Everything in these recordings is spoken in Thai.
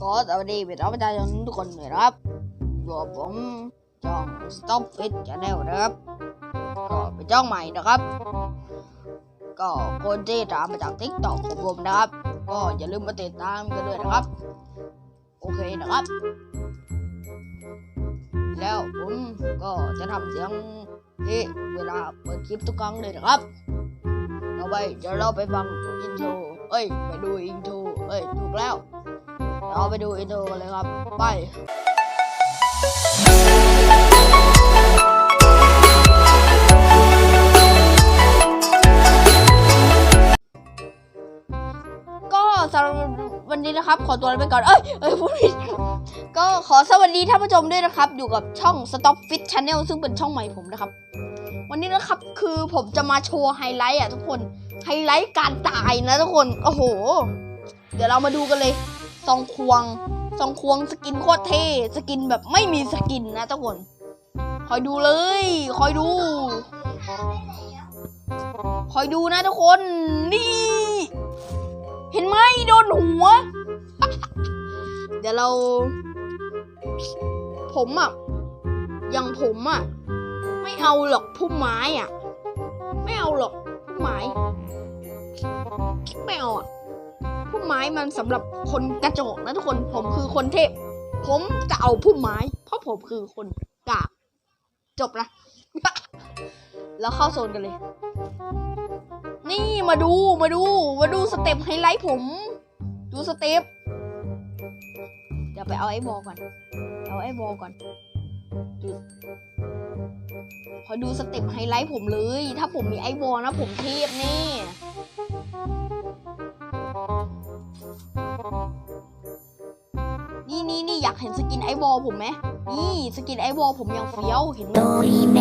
ก็สวัสดีพี่น้องประชาชนทุกคนเลยนะครับอยู่กับผมจ้อง Stop Fit Channel นะครับ ก็เป็นจ้องใหม่นะครับ ก็คนที่ตามมาจาก TikTok ของผมนะครับ ก็อย่าลืมมาติดตามกันด้วยนะครับ โอเคนะครับ แล้วผมก็จะทำเสียงที่เวลาเปิดคลิปทุกครั้งเลยนะครับ ต่อไปเดี๋ยวเราไปฟังอินโทรเอ้ย ไปดูอินโทร เอ้ย ถูกแล้ว เราไปดูอินโทรกันเลยครับ ไป ก็สำหรับวันนี้นะครับ ขอตัวลาไปก่อน เอ้ย เอ้ยพูดผิดก็ขอสวัสดีท่านผู้ชมด้วยนะครับ อยู่กับช่อง Stop Fit Channel ซึ่งเป็นช่องใหม่ผมนะครับ วันนี้นะครับคือผมจะมาโชว์ไฮไลท์อะทุกคน ไฮไลท์การตายนะทุกคน โอ้โห เดี๋ยวเรามาดูกันเลยซองควงซองควงสกินโคตรเท่สกินแบบไม่มีสกินนะทุกคนคอยดูเลย คอยดู คอยดูนะทุกคน นี่ เห็นไหมโดนหัว เดี๋ยวเรา ผมอะ อย่างผมอะ ไม่เอาหรอกพุ่มไม้อะ ไม่เอาหรอกพุ่มไม้ ไม่เอาอะ พุ่มไม้มันสำหรับคนกระจอกนะทุกคนผมคือคนเทพ ผมจะเอาพุ่มไม้ เพราะผมคือคนกากจบนะแล้วเข้าโซนกันเลย นี่มาดูมาดู มาดูสเต็ปไฮไลท์ผม ดูสเต็ปเดี๋ยวไปเอาไอ้บอลก่อน เอาไอ้บอลก่อนดูขอดูสเต็ปไฮไลท์ผมเลย ถ้าผมมีไอ้บอลนะผมเทพแน่ อยากเห็นสกินไอวอลผมไหมนี่สกินไอวอลผมยังเฟี้ยวเห็นไหมไหม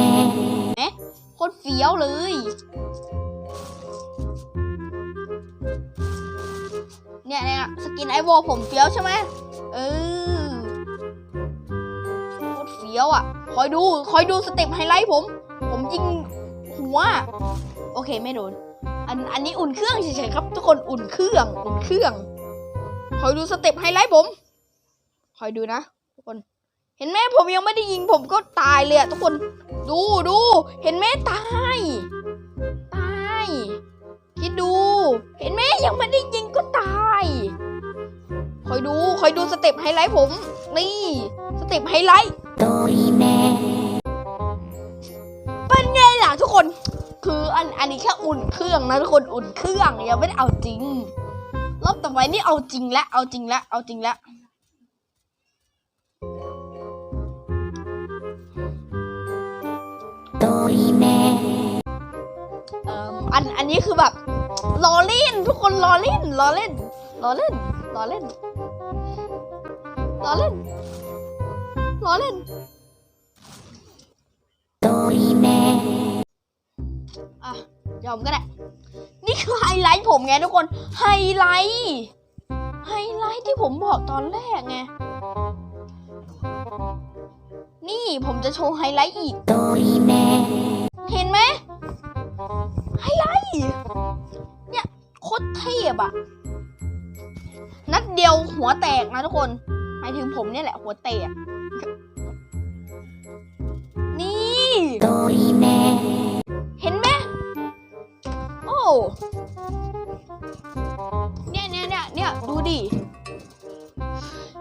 โคตรเฟี้ยวเลย เนี่ยเนี่ยสกินไอวอลผมเฟี้ยวใช่ไหมเออโคตรเฟี้ยวอะ คอยดูคอยดูสเต็ปไฮไลท์ผม ผมยิงหัว โอเคไม่โดนอันอันนี้อุ่นเครื่องเฉยๆครับ ทุกคนอุ่นเครื่อง อุ่นเครื่องคอยดูสเต็ปไฮไลท์ผม คอยดูนะทุกคน เห็นไหมผมยังไม่ได้ยิงผมก็ตายเลยอะทุกคน ดูดู เห็นไหมตาย ตาย คิดดู เห็นไหมยังไม่ได้ยิงก็ตาย คอยดู คอยดูสเต็ปไฮไลท์ผม นี่ สเต็ปไฮไลท์เป็นไงล่ะทุกคน คืออันอันนี้แค่อุ่นเครื่องนะทุกคนอุ่นเครื่องยังไม่ได้เอาจริงรอบต่อไปนี่เอาจริงแล้วเอาจริงแล้วเอาจริงแล้ว เอ่ออันอันนี้คือแบบล้อเล่นทุกคนล้อเล่นล้อเล่นล้อเล่นล้อเล่นล้อเล่นล้อเล่นอะยอมก็ได้นี่คือไฮไลท์ผมไงทุกคนไฮไลท์ไฮไลท์ที่ผมบอกตอนแรกไง นี่ผมจะโชว์ไฮไลท์อีก เห็นไหมไฮไลท์ เนี่ยโคตรเทพอะนัดเดียวหัวแตกนะทุกคน หมายถึงผมเนี่ยแหละหัวแตก นี่เห็นไหมโอ้เนี่ยเนี่ยเนี่ยเนี่ยดูดิ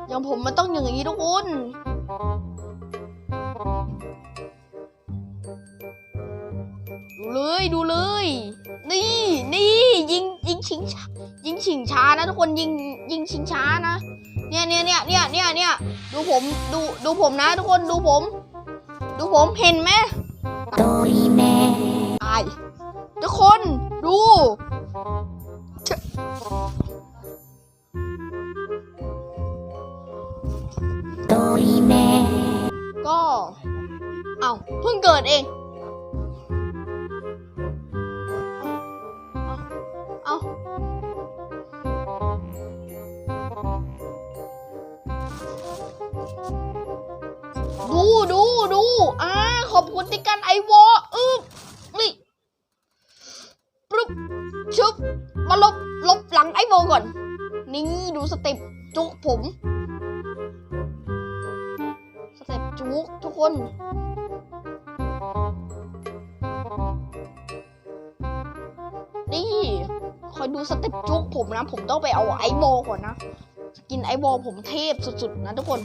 อย่างผมมันต้องอย่างนี้ทุกคน ดูเลยดูเลย นี่นี่ยิงยิงชิงช้ายิงชิงช้านะทุกคนยิงยิงชิงช้านะ เนี่ยเนี่ยเนี่ยเนี่ยเนี่ยเนี่ยดูผมดูดูผมนะ ทุกคนดูผม ดูผมเห็นไหมตายทุกคนดูเชอะก็ เอาเพิ่งเกิดเอง ดูดูดูอ่าขอบคุณที่กันไอวออึ๊บนี่ปึ๊บชุบมาลบลบหลังไอวอก่อน นี่ดูสเต็ปจุกผมสเต็ปจุกทุกคนนี่คอยดูสเต็ปจุกผมนะ ผมต้องไปเอาไอโบก่อนนะ สกินไอโบผมเทพสุดๆนะทุกคน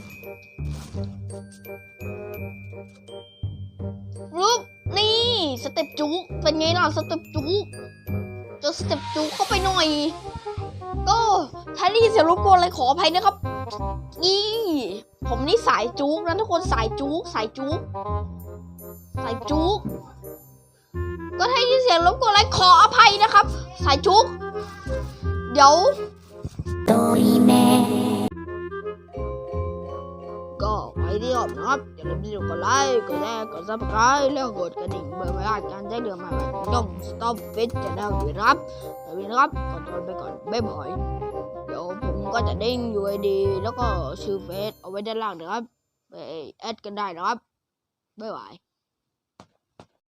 รูปนี่สเต็ปจุกเป็นไงล่ะสเต็ปจุกจอสเต็ปจุกเข้าไปหน่อย ก็ถ้าได้ยินเสียงรบกวนอะไรขออภัยนะครับนี่ผมนี่สายจุกนะทุกคนสายจุกสายจุกสายจุกก็ถ้ายินเสียงรบกวนอะไรขออภัยนะครับ สายจุกเดี๋ยว อบนะครับอย่าลืมที่จะกดไลค์กดแชร์กดซับสไครต์แล้วกดกระดิ่งเบอร์ไม่พลาดการแจ้งเตือนใหม่ๆต้อง Stop Fit Channel ด้วยครับแต่วันนี้นะครับขอทนไปก่อนบ๊ายบายเดี๋ยวผมก็จะเด้ง UID แล้วก็ชื่อเฟซเอาไว้ด้านล่างนะครับไปแอดกันได้นะครับบ๊ายบาย